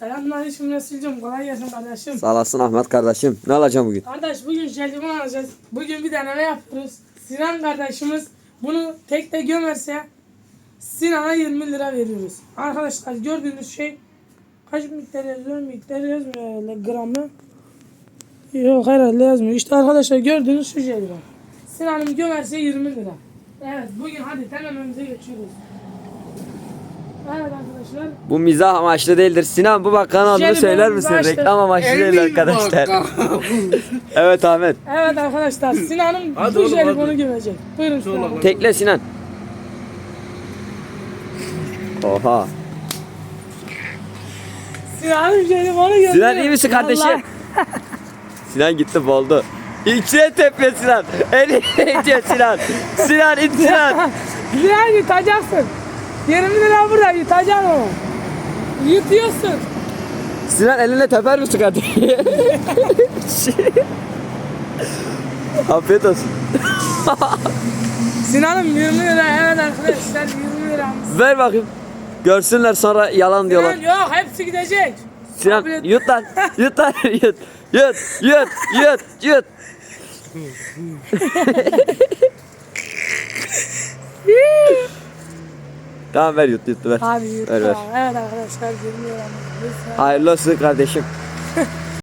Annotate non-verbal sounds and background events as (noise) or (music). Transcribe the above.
Selamünaleyküm Resulcüm. Kolay gelsin kardeşim. Sağ olasın Ahmet kardeşim. Ne alacağım bugün? Kardeş bugün jelibon alacağız. Bugün bir deneme yapıyoruz. Sinan kardeşimiz bunu tekte gömerse Sinan'a 20 lira veriyoruz. Arkadaşlar gördüğünüz şey kaç miktar yazıyor? Miktar yazmıyor herhalde gramı. Yok herhalde yazmıyor. İşte arkadaşlar gördüğünüz şu jelibon. Sinan'ım gömerse 20 lira. Evet bugün hadi denememize geçiyoruz. Evet arkadaşlar. Bu mizah amaçlı değildir. Sinan bu bakkalın adını Jelibon söyler misin? amaçlı. Reklam amaçlı değil arkadaşlar. (laughs) evet Ahmet. Evet arkadaşlar Sinan'ım Hadi bu oğlum, jelibonu hadi. gömecek. Buyurun Sinan. oğlum. Tekle Sinan. Oha. Sinan'ım jelibonu gömüyor. Sinan iyi misin kardeşim? (laughs) Sinan gitti boldu. İçine tepe Sinan. Eli içe Sinan. Sinan it Sinan. (laughs) Sinan yutacaksın. 20 lira burada yutacaksın onu. Yutuyorsun. Sinan eline teper misin kardeşim? Afiyet olsun. Sinan'ım 20 lira evet arkadaşlar 20 liramız. Ver bakayım. Görsünler sonra yalan diyorlar. Sinan yok hepsi gidecek. Sinan Kabul et. yut lan. Yut lan. (laughs) Yut. Yut. Yut. Yut. Yut. Tamam ver yut yut ver. Hadi yut. Ver ver. Evet arkadaşlar 20 liramız. Lütfen. Hayırlı olsun kardeşim. (laughs)